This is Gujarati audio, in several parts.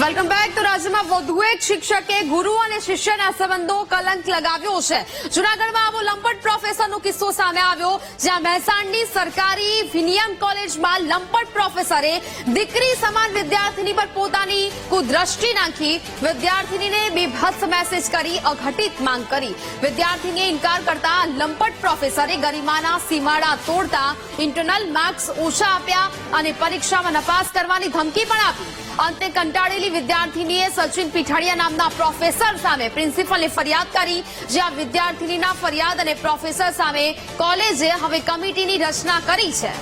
વેલકમ બેક તો રાજ્યમાં વધુ એક શિક્ષકે ગુરુ અને શિષ્યના સંબંધો કલંક લગાવ્યો છે. જુનાગઢમાં આવો લંપટ પ્રોફેસરનો કિસ્સો સામે આવ્યો, જ્યાં મહેસાણની સરકારી વિનિયમ કોલેજમાં લંપટ પ્રોફેસરે દીકરી સમાન વિદ્યાર્થીની પર પોતાની કુદ્રષ્ટિ નાખી, વિદ્યાર્થીનીને બેભત્સ મેસેજ કરી, અઘટિત માંગ કરી. વિદ્યાર્થીને ઇનકાર કરતા લંપટ પ્રોફેસરે ગરિમાના સીમાડા તોડતા ઇન્ટરનલ માર્ક્સ ઓછા આપ્યા અને પરીક્ષામાં નપાસ કરવાની ધમકી પણ આપી. અંતે કંટાળેલી વિદ્યાર્થીનીએ સચિન પીઠાણીયા નામના પ્રોફેસર સામે પ્રિન્સિપલને ફરિયાદ કરી, જ્યાં વિદ્યાર્થીનીના ફરિયાદ અને પ્રોફેસર સામે કોલેજે હવે કમિટીની રચના કરી છે.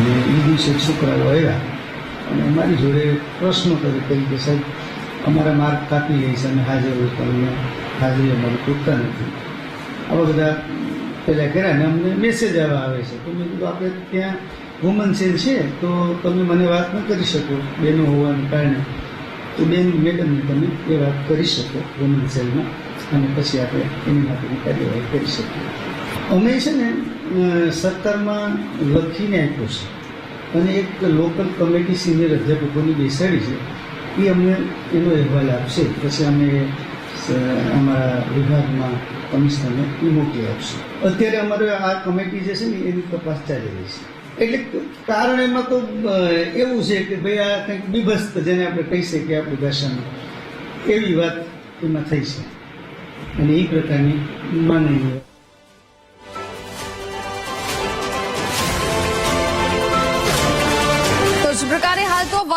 એ આવ્યા અને મારી જોડે પ્રશ્નો કરી કે સાહેબ, અમારા માર્ક કાપી લે છે અને હાજર હોય હાજરી અમારી પૂરતા નથી. આવા બધા પેલા કર્યા ને અમને મેસેજ આવે છે. તો મેં કીધું, આપણે ત્યાં વુમન સેલ છે, તો તમે મને વાત ન કરી શકો, બેનો હોવાને કારણે. તો બેન મેડમને તમે એ વાત કરી શકો વુમન સેલમાં અને પછી આપણે એની માટેની કાર્યવાહી કરી શકીએ. અમે છે ને સરકારમાં લખીને આપ્યું છે. અને એક લોકલ કમિટી સિનિયર અધ્યાપકોની બેસાડી છે. એ અમને એનો અહેવાલ આપશે, પછી અમે અમારા વિભાગમાં કમિશનરને એ મોકલી આપશું. અત્યારે અમારે આ કમિટી જે છે ને, એની તપાસ ચાલી રહી છે. એટલે કારણ એમાં તો એવું છે કે ભાઈ આ કંઈક બીભસ્ત જેને આપણે કહી શકીએ આપણી ભાષામાં, એવી વાત એમાં થઈ છે. અને એ પ્રકારની માનવી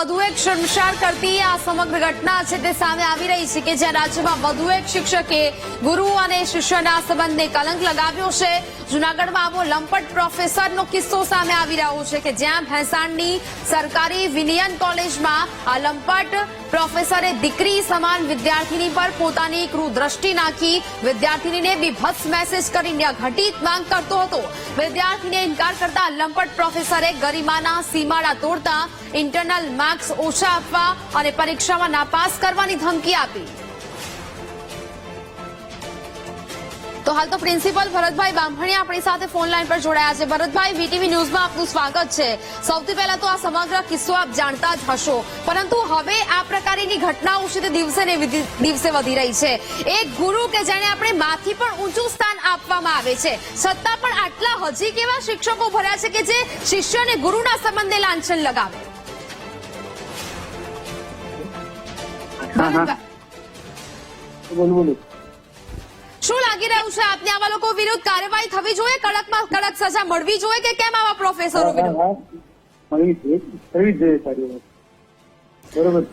વધુ એક શર્મશાર કરતી આ સમગ્ર ઘટના છે તે સામે આવી રહી છે કે જ્યાં રાજ્યમાં વધુ એક શિક્ષકે ગુરુ અને શિષ્યના સંબંધને કલંક લગાવ્યો છે. જુનાગઢમાં આવો લંપટ પ્રોફેસરનો કિસ્સો સામે આવી રહ્યો છે કે જ્યાં ભેંસાણની સરકારી વિનિયન કોલેજમાં આ લંપટ પ્રોફેસરે દીકરી સમાન વિદ્યાર્થીની પર પોતાની ક્રૂ દ્રષ્ટિ નાખી વિદ્યાર્થીનીને બીભત્સ મેસેજ કરીને ઘટિત માંગ કરતો હતો. વિદ્યાર્થીને ઇનકાર કરતા લંપટ પ્રોફેસરે ગરિમાના સીમાડા તોડતા ઇન્ટરનલ માર્ક્સ ઓછા આપવા અને પરીક્ષામાં નાપાસ કરવાની ધમકી આપી. તો હાલ તો પ્રિન્સિપલ ભરતભાઈ બામણી આપણી સાથે ફોન લાઈન પર જોડાયા છે. ભરતભાઈ, વીટીવી ન્યૂઝમાં આપનું સ્વાગત છે. સૌથી પહેલા તો આ સમગ્ર કિસ્સો આપ જાણતા જ હશો. પરંતુ હવે આ પ્રકારની ઘટનાઓ છે તે દિવસે ને દિવસે વધી રહી છે. એક ગુરુ કે જેને આપણે માથી પણ ઊંચું સ્થાન આપવામાં આવે છે. છતાં પણ આટલા હજી કેવા શિક્ષકો ભર્યા છે કે જે શિષ્ય અને ગુરુના સંબંધે લાંછન લગાવે? શું લાગી રહ્યું છે? આપને આવા લોકો વિરુદ્ધ કાર્યવાહી થવી જોઈએ? કડકમાં કડક સજા મળવી જોઈએ કે કેમ આવા પ્રોફેસરો વિરુદ્ધ? બરોબર.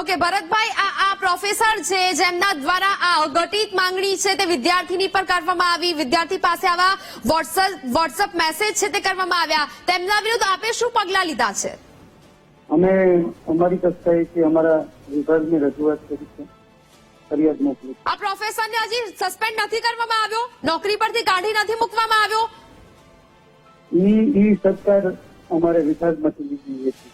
ઓકે ભરતભાઈ આ આ પ્રોફેસર છે જેમના દ્વારા આ અઘટિત માંગણી છે તે વિદ્યાર્થીની પર કરવામાં આવી. વિદ્યાર્થી પાસે આવા વોટ્સઅપ વોટ્સઅપ મેસેજ છે તે કરવામાં આવ્યા. તેમના વિરુદ્ધ આપે શું પગલાં લીધા છે? અમે અમારી કક્ષાએથી અમારા વિભાગની રજૂઆત કરી છે. ફરિયાદ મોકલી આ પ્રોફેસરને હજી સસ્પેન્ડ નથી કરવામાં આવ્યો? નોકરી પરથી કાઢી નથી મૂકવામાં આવ્યો? ઈ ઈ સરકાર અમારે વિભાગમાંથી લીધી છે.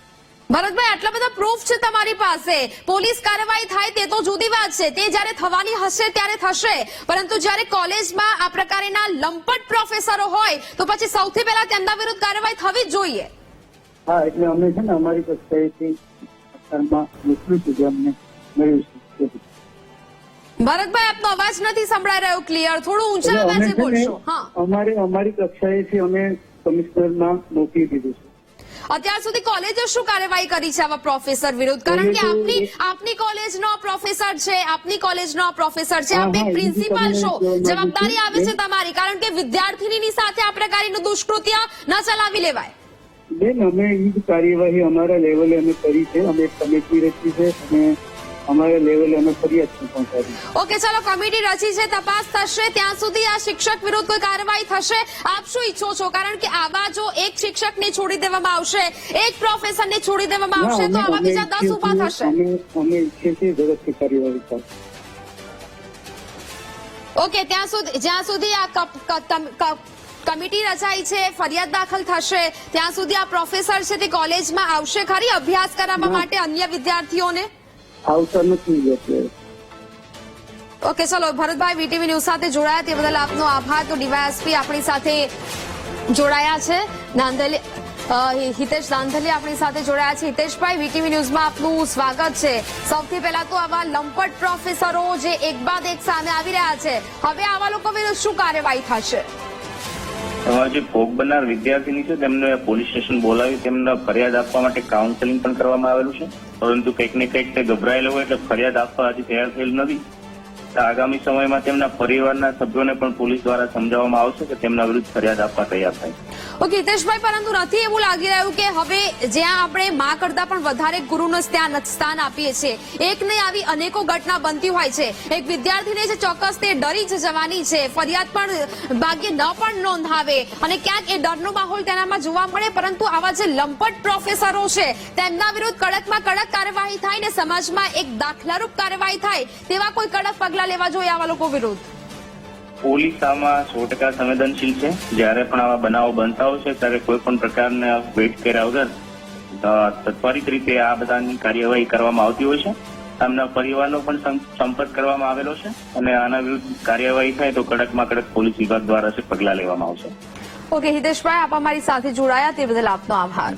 ભરતભાઈ આટલા બધા પ્રૂફ છે તમારી પાસે. પોલીસ કાર્યવાહી થાય તે તો જુદી વાત છે. તે જ્યારે થવાની હશે ત્યારે થશે. પરંતુ જ્યારે કોલેજમાં આ પ્રકારના લંપટ પ્રોફેસરો હોય તો પછી સૌથી પહેલા તેમના વિરુદ્ધ કાર્યવાહી થવી જ જોઈએ. હા એટલે અમે છે ને અમારી કક્ષાએથી સરકારમાં મોકલ્યું હતું જે અમને મળ્યું છે. ભરતભાઈ આપનો અવાજ નથી સંભળાઈ રહ્યો ક્લિયર થોડું ઊંચા અવાજે બોલશો. હા. અમારે અમારી કક્ષાએથી અમે કમિશનરમાં મોકલી દીધું છે. અત્યાર સુધી કોલેજે શું કાર્યવાહી કરી છે આવા પ્રોફેસર વિરુદ્ધ? કારણ કે આપની આપની કોલેજનો પ્રોફેસર છે આપની કોલેજનો પ્રોફેસર છે. આપ એક પ્રિન્સિપાલ છો. જવાબદારી. આવે છે તમારી કારણ કે વિદ્યાર્થીની સાથે આ પ્રકારનું દુષ્કૃત્ય ન ચલાવી લેવાય. બેન અમે એ જ કાર્યવાહી અમારા લેવલે અમે કરી છે. અમે એક કમિટી રચી છે અને અમારા લેવલે અમે ફરિયાદ પણ પહોંચાડી ઓકે ચાલો કમિટી રચી છે તપાસ થશે. ત્યાં સુધી આ શિક્ષક વિરુદ્ધ કોઈ કાર્યવાહી થશે? આપ શું ઈચ્છો છો? કારણ કે આવા જો એક શિક્ષકને છોડી દેવામાં આવશે એક પ્રોફેસરને છોડી દેવામાં આવશે તો આવા બીજા દસ ઊભા થશે. અમે ઈચ્છીએ છીએ ઝડપથી કાર્યવાહી થશે ઓકે ત્યાં સુધી જ્યાં સુધી આ કમિટી રચાઈ છે ફરિયાદ દાખલ થશે. ત્યાં સુધી આ પ્રોફેસર છે તે કોલેજમાં આવશે. ખરી અભ્યાસ કરાવવા માટે અન્ય વિદ્યાર્થીઓને? આવતા નથી ઓકે ચલો ભરતભાઈ વીટીવી ન્યૂઝ સાથે જોડાયા. તે બદલ આપનો આભાર. તો ડીવાયએસપી આપણી સાથે જોડાયા છે. નાંદલી હિતેશ દાંધલી આપણી સાથે જોડાયા છે. હિતેશભાઈ વીટીવી ન્યૂઝમાં આપનું સ્વાગત છે. સૌથી પહેલા તો આવા લંપટ પ્રોફેસરો જે એક બાદ એક સામે આવી રહ્યા છે. હવે આવા લોકો વિરુદ્ધ શું કાર્યવાહી થશે? જે ભોગ બનનાર વિદ્યાર્થીની છે, તેમને પોલીસ સ્ટેશન બોલાવી તેમને ફરિયાદ આપવા માટે કાઉન્સેલિંગ પણ કરવામાં આવેલું છે. પરંતુ કંઈક ને કંઈક તે ગભરાયેલો હોય એટલે ફરિયાદ આપવા હજી તૈયાર થયેલ નથી. આગામી સમયમાં તેમના પરિવારના સભ્યોને પણ પોલીસ દ્વારા સમજાવવામાં આવશે કે તેમના વિરુદ્ધ ફરિયાદ આપવા તૈયાર થાય ઓકે, હિતેશભાઈ, પરંતુ નથી એવું લાગી રહ્યું કે હવે જ્યાં આપણે માં કરતા પણ વધારે ગુરુનું ત્યાં સ્થાન આપીએ છીએ, એક નહીં આવી અનેકો ઘટના બનતી હોય છે. એક વિદ્યાર્થીને જે ચોક્કસ તે ડરી જ જવાની છે. ફરિયાદ પણ ભાગ્ય ન પણ નોંધાવે અને ક્યાંક એ ડરનો માહોલ તેનામાં જોવા મળે, પરંતુ આવા જે લંપટ પ્રોફેસરો છે, તેમના વિરુદ્ધ કડકમાં કડક કાર્યવાહી થાય ને સમાજમાં એક દાખલારૂપ કાર્યવાહી થાય, તેવા કોઈ કડક પગલા લેવા જોઈએ આવા લોકો વિરુદ્ધ? પોલીસ આમાં સો ટકા સંવેદનશીલ છે. જ્યારે પણ આવા બનાવો બનતા હોય છે ત્યારે કોઈ પણ પ્રકારના વેટ કર્યા વગર ત્વરિત રીતે આ બધાની કાર્યવાહી કરવામાં આવતી હોય છે. તેમના પરિવારનો પણ સંપર્ક કરવામાં આવેલો છે અને આના વિરુદ્ધ કાર્યવાહી થાય તો કડકમાં કડક પોલીસ વિભાગ દ્વારા પગલા લેવામાં આવશે. ઓકે હિતેશભાઈ આપ અમારી સાથે જોડાયા તે બદલ આપનો આભાર.